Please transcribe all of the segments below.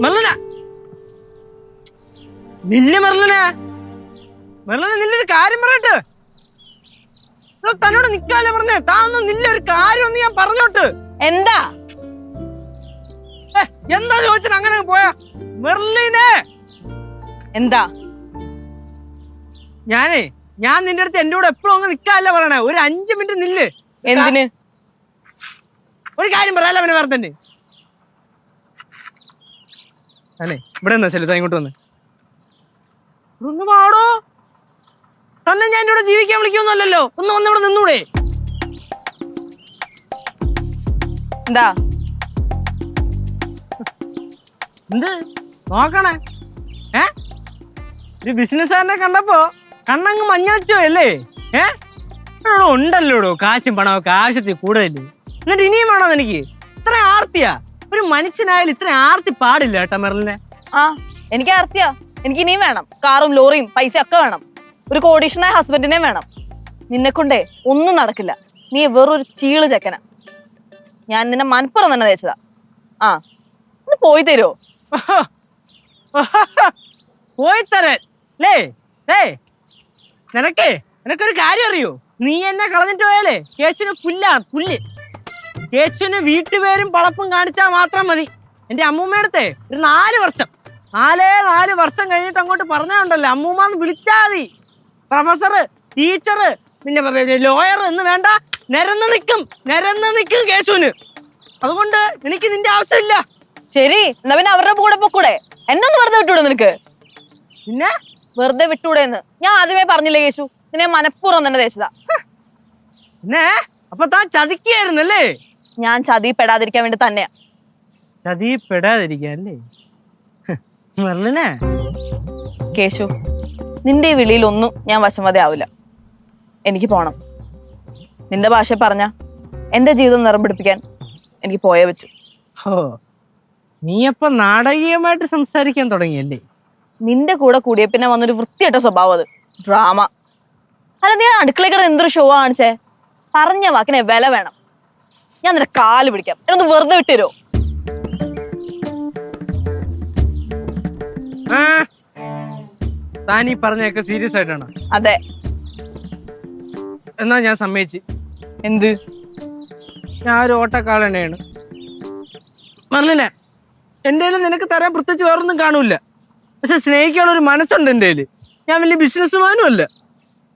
മെർലിന. നിന്നെ മെർലിന. മെർലിന നിന്റെ ഒരു കാര്യം പറയട്ടെ. തന്നോട് നിക്കാല്ലേ പറഞ്ഞേ? താന്നും നിന്റെ ഒരു കാര്യം ഒന്ന് ഞാൻ പറഞ്ഞോട്ട്. എന്താ? എന്താ ചോദിച്ചാൽ അങ്ങനെ പോയാ. മെർലിനെ. എന്താ? ഞാനേ ഞാൻ നിന്റെ അടുത്ത് എന്റെ കൂടെ എപ്പോഴും അങ്ങ് നിക്കാല്ല പറയണേ? ഒരു അഞ്ചു മിനിറ്റ് നില്ല്. എന്തിന്? ഒരു കാര്യം പറയാല്ല അവനെ വേറെ തന്നെ. അല്ലേ ഇവിടെ എന്നാ ശരി ഇങ്ങോട്ട് വന്ന്. പാടോ ഒന്ന് വാടോ. തന്നെ ഞാൻ ഇവിടെ ജീവിക്കാൻ വിളിക്കൊന്നുമല്ലല്ലോ ഒന്ന് വന്ന് ഇവിടെ നിന്നൂടെ. എന്താ? എന്ത്? നോക്കണേ. ഏ? ഒരു ബിസിനസ്സുകാരനെ കണ്ടപ്പോ കണ്ണങ്ങ് മഞ്ഞച്ചോ അല്ലേ? ഏ? ഉണ്ടല്ലോ ഉണ്ടല്ലോടോ കാശും പണമൊക്കെ ആവശ്യത്തിൽ കൂടുതൽ എന്നിട്ട് ഇനിയും വേണോ എനിക്ക് ഇത്ര ആർത്തിയാ? ഒരു മനുഷ്യനായാലും ഇത്ര ആർത്തി പാടില്ല കേട്ടോ മെറലിനെ ആ എനിക്ക് ആർത്തിയാ. എനിക്ക് ഇനിയും വേണം. കാറും ലോറിയും പൈസ ഒക്കെ വേണം. ഒരു കോടീഷനായ ഹസ്ബൻഡിനെ വേണം. നിന്നെ കൊണ്ടേ ഒന്നും നടക്കില്ല. നീ വെറൊരു ചീൾ ചെക്കന. ഞാൻ നിന്നെ മനപ്പുറം തന്നെ തേച്ചതാ. ആ ഒന്ന് പോയി തരുമോ പോയി തരാൻ. ലേ ലേ നിനക്കേ നിനക്കൊരു കാര്യം അറിയോ? നീ എന്നെ കളഞ്ഞിട്ട് പോയാലേ? കേശിന് പുല്ലാണ് പുല്ല്. കേശുന് വീട്ടുപേരും പളപ്പും കാണിച്ചാൽ മാത്രം മതി. എന്റെ അമ്മൂമ്മയടുത്തേ ഒരു നാല് വർഷം. നാലേ നാല് വർഷം കഴിഞ്ഞിട്ട് അങ്ങോട്ട് പറഞ്ഞുണ്ടല്ലോ അമ്മൂമ്മന്ന് വിളിച്ചാൽ മതി. പ്രൊഫസർ ടീച്ചർ പിന്നെ ലോയർ എന്ന് വേണ്ട നിരന്ന് നിൽക്കും നിരന്ന് നിൽക്കും കേശുവിന്. അതുകൊണ്ട് എനിക്ക് നിന്റെ ആവശ്യമില്ല. ശരി എന്നാ പിന്നെ അവരുടെ കൂടെ പൊക്കൂടെ. എന്നൊന്ന് വെറുതെ വിട്ടൂടെ നിനക്ക്? പിന്നെ? വെറുതെ വിട്ടൂടെ എന്ന് ഞാൻ ആദ്യമേ പറഞ്ഞില്ലേ കേശു നിന്നെ മനഃപൂർവം തന്നെ ദേശതാ പിന്നെ? അപ്പൊ താൻ ചതിക്കായിരുന്നല്ലേ ഞാൻ ചതിപ്പെടാതിരിക്കാൻ വേണ്ടി തന്നെയാ. ചതിപ്പെടാതിരിക്കല്ലേ മെർലിനെ? കേശു നിന്റെ ഈ വിളിയിലൊന്നും ഞാൻ വശമതി ആവില്ല. എനിക്ക് പോണം. നിന്റെ ഭാഷ പറഞ്ഞ എന്റെ ജീവിതം നിറം പിടിപ്പിക്കാൻ എനിക്ക് പോയേ പറ്റൂ. ഹോ നീ അപ്പൊ നാടകീയമായിട്ട് സംസാരിക്കാൻ തുടങ്ങിയല്ലേ? നിന്റെ കൂടെ കൂടിയ പിന്നെ വന്നൊരു വൃത്തിയായിട്ട സ്വഭാവം അത്. ഡ്രാമ. അല്ല നീ അടുക്കളയിൽ കിടന്ന് എന്തൊരു ഷോ കാണിച്ചേ? പറഞ്ഞ വാക്കിനെ വില വേണം. ഞാൻ നിന്റെ കാൽ പിടിക്കാം. എന്നൊന്ന് വെറുതെ വിട്ടുതരോ താനീ താൻ ഈ പറഞ്ഞൊക്കെ സീരിയസ് ആയിട്ടാണ്. അതെ. എന്നാ ഞാൻ സമ്മതിച്ച്. എന്ത്? ഞാൻ ഒരു ഓട്ടക്കാളനെയാണ്. മറന്നില്ല എന്റെ കയ്യിൽ നിനക്ക് തരാൻ പ്രത്യേകിച്ച് വേറൊന്നും കാണൂല പക്ഷെ സ്നേഹിക്കാനുള്ള ഒരു മനസ്സുണ്ട് എന്റെ കയ്യിൽ. ഞാൻ വലിയ ബിസിനസ്സുമാനും അല്ല.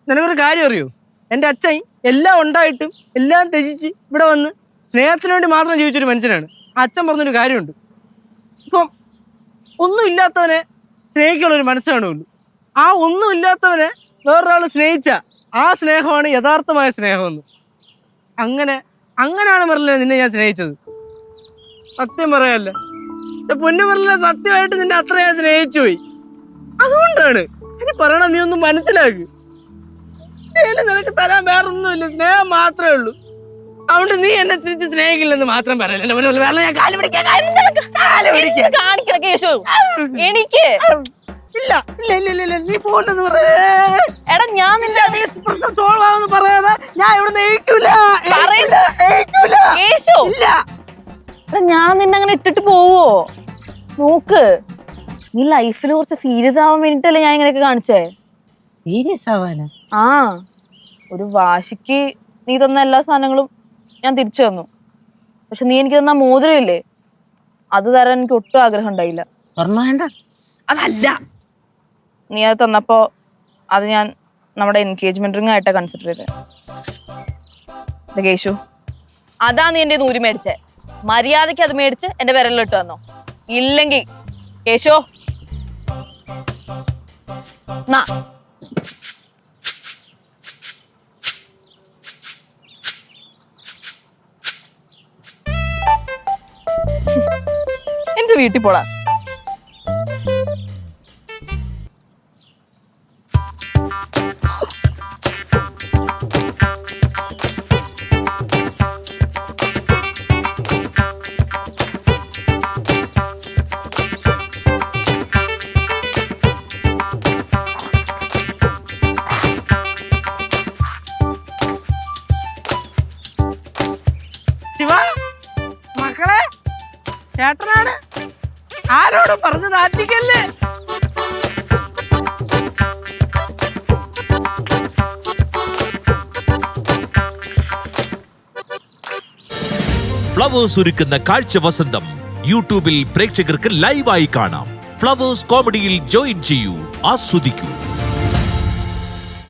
നിനക്കൊരു കാര്യം അറിയോ? എന്റെ അച്ഛൻ എല്ലാം ഉണ്ടായിട്ടും എല്ലാം ത്യജിച്ച് ഇവിടെ വന്ന് സ്നേഹത്തിന് വേണ്ടി മാത്രം ജീവിച്ചൊരു മനുഷ്യനാണ്. അച്ഛൻ പറഞ്ഞൊരു കാര്യമുണ്ട്. ഇപ്പം ഒന്നുമില്ലാത്തവനെ സ്നേഹിക്കാനുള്ള ഒരു മനസ്സ് കാണുമല്ലോ ആ ഒന്നുമില്ലാത്തവനെ വേറൊരാൾ സ്നേഹിച്ച ആ സ്നേഹമാണ് യഥാർത്ഥമായ സ്നേഹമെന്ന്. അങ്ങനെ അങ്ങനെയാണ് മെറിലെ നിന്നെ ഞാൻ സ്നേഹിച്ചത്. സത്യം പറയാല്ല പൊന്നു മെറിലെ സത്യമായിട്ട് നിന്നെ അത്ര ഞാൻ സ്നേഹിച്ചു പോയി. അതുകൊണ്ടാണ് ഇനി പറയണ നീ ഒന്ന് മനസ്സിലാക്ക്. നിനക്ക് തരാൻ വേറൊന്നുമില്ല. സ്നേഹം മാത്രമേ ഉള്ളൂ. അതുകൊണ്ട് നീ എന്നെ തിരിച്ച് സ്നേഹിക്കില്ലെന്ന് മാത്രം പറയല്ലേ. വേറെ ഞാൻ കാൽ പിടിക്കാം കാൽ കാൽ പിടിക്കാം കാണിക്കണ കേശു. എനിക്ക്. ഇല്ല ഇല്ല ഇല്ല ഇല്ല, ഇല്ല. നീ പോകണ്ടെന്ന് പറയേ എടാ ഞാൻ നിന്റെ പ്രശ്നം സോൾവ് ആവുമെന്ന് പറയാതെ ഞാൻ ഇവിടെ. നയിക്കൂല കേശു. ഇല്ല. എടാ ഞാൻ നിന്നെ അങ്ങനെ ഇട്ടിട്ട് പോവോ? നോക്ക്. നീ ലൈഫിൽ കുറച്ച് സീരിയസ് ആവാൻ വേണ്ടിട്ടല്ലേ ഞാൻ ഇങ്ങനെയൊക്കെ കാണിച്ചേ? സീരിയസ് ആവാനാ? ആ. ഒരു വാശിക്ക് നീ തന്ന എല്ലാ സാധനങ്ങളും ഞാൻ തിരിച്ചു തന്നു. പക്ഷെ നീ എനിക്ക് തന്ന മോതിരമില്ലേ? അത് തരാൻ എനിക്ക് ഒട്ടും ആഗ്രഹം ഉണ്ടായില്ല. സ്വർണ അതല്ല. നീ അത് തന്നപ്പോ അത് ഞാൻ നമ്മുടെ എൻഗേജ്മെന്റ് റിംഗ് ആയിട്ടാ കൺസിഡർ ചെയ്തത് കേശു അതാ നീ എന്റെ നൂരി മേടിച്ചേ. മര്യാദയ്ക്ക് അത് മേടിച്ച് എന്റെ വിരലിലിട്ട് വന്നോ. ഇല്ലെങ്കിൽ കേശോ നാ. വീട്ടിൽ പോടാ. മക്കളെ പറഞ്ഞു നാട്ടിക്കല്ലേ ഫ്ലവേഴ്സ് ഒരുക്കുന്ന കാഴ്ച വസന്തം യൂട്യൂബിൽ പ്രേക്ഷകർക്ക് ലൈവായി കാണാം. ഫ്ലവേഴ്സ് കോമഡിയിൽ ജോയിൻ ചെയ്യൂ ആസ്വദിക്കൂ.